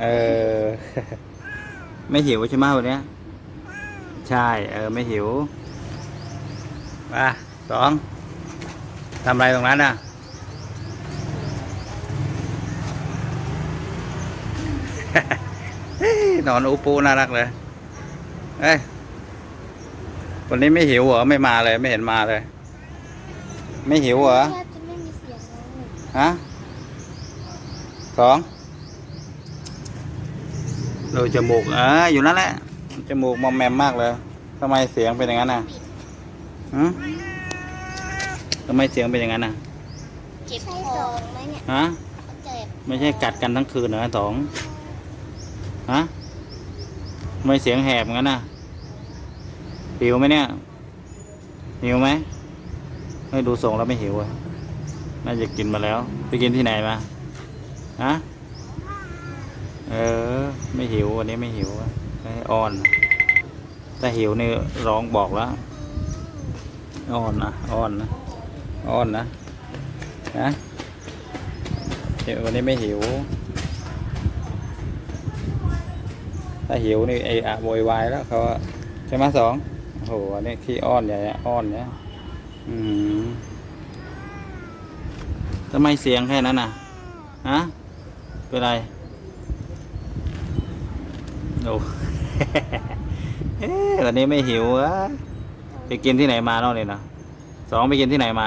เออ ไม่หิวใช่ไหมวันเนี้ยใช่ เออ ไม่หิวมาสองทำอะไรตรงนั้นน่ะนอนอูปูน่ารักเลยเอ้ยวันนี้ไม่หิวเหรอ ไม่มาเลย ไม่เห็นมาเลย ไม่หิวเหรอแทบจะไม่มีเสียงเลยฮะสอง ดูจมูกเอออยู่นั่นแหละจมูกมอมแมมมากเลยทำไมเสียงเป็นอย่างนั้นน่ะฮะทำไมเสียงเป็นอย่างนั้นน่ะเจ็บคอไหมเนี่ยฮะเจ็บไม่ใช่กัดกันทั้งคืนเหรอสองฮะทำไมเสียงแหบงั้นน่ะหิวไหมเนี่ยหิวไหมไม่ดูทรงแล้วไม่หิวอะน่าจะกินมาแล้ว ไปกินที่ไหนมาฮะ เออ ไม่หิววันนี้ไม่หิวไม่อ้อน ถ้าหิวนี่ร้องบอกแล้วอ้อนนะอ้อนนะอ้อนนะนะวันนี้ไม่หิว ถ้าหิวนี่ไอ้อะโวยวายแล้วเขาใช่ไหมสองโอ้โหอันนี้ขี้อ้อนใหญ่อะอ้อนเนี่ยอืมทำไมเสียงแค่นั้นน่ะฮะเป็นไร โอ้เอ๊ะวันนี้ไม่หิวอะไปกินที่ไหนมาเนาะเนี่ยนะสองไปกินที่ไหนมา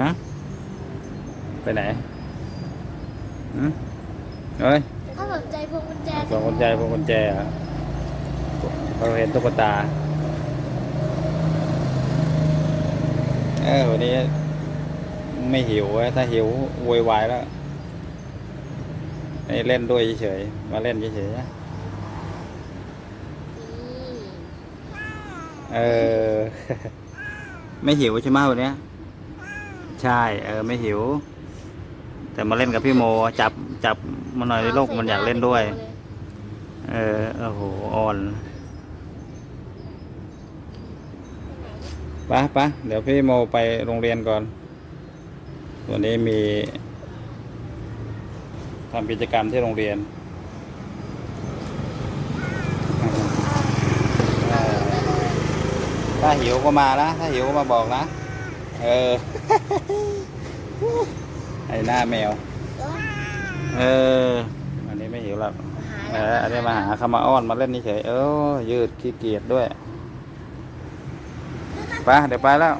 ฮะไปไหนอืมเฮ้ยถ้าสนใจพวงกุญแจพวงกุญแจพวงกุญแจเหรอเราเห็นตุ๊กตาเออวันนี้ไม่หิวเว้ยถ้าหิวโวยวายแล้ว นี่เล่นด้วยเฉยๆมาเล่นเฉยๆนะเออ ไม่หิวใช่ไหมวันเนี้ยใช่ เออ ไม่หิว แต่มาเล่นกับพี่โม จับจับมันหน่อยในโลกมันอยากเล่นด้วย เออโอ้โหอ่อนไปะปะเดี๋ยวพี่โมไปโรงเรียนก่อนวันนี้มี ทำกิจกรรมที่โรงเรียนถ้าหิวก็มานะถ้าหิวก็มาบอกนะ เออ ไอหน้าแมว เออ อันนี้ไม่หิวหรอกเอออันนี้มาหาเขามาอ้อนมาเล่นนี่เฉยเออยืดขี้เกียจด้วยไปเดี๋ยวไปแล้ว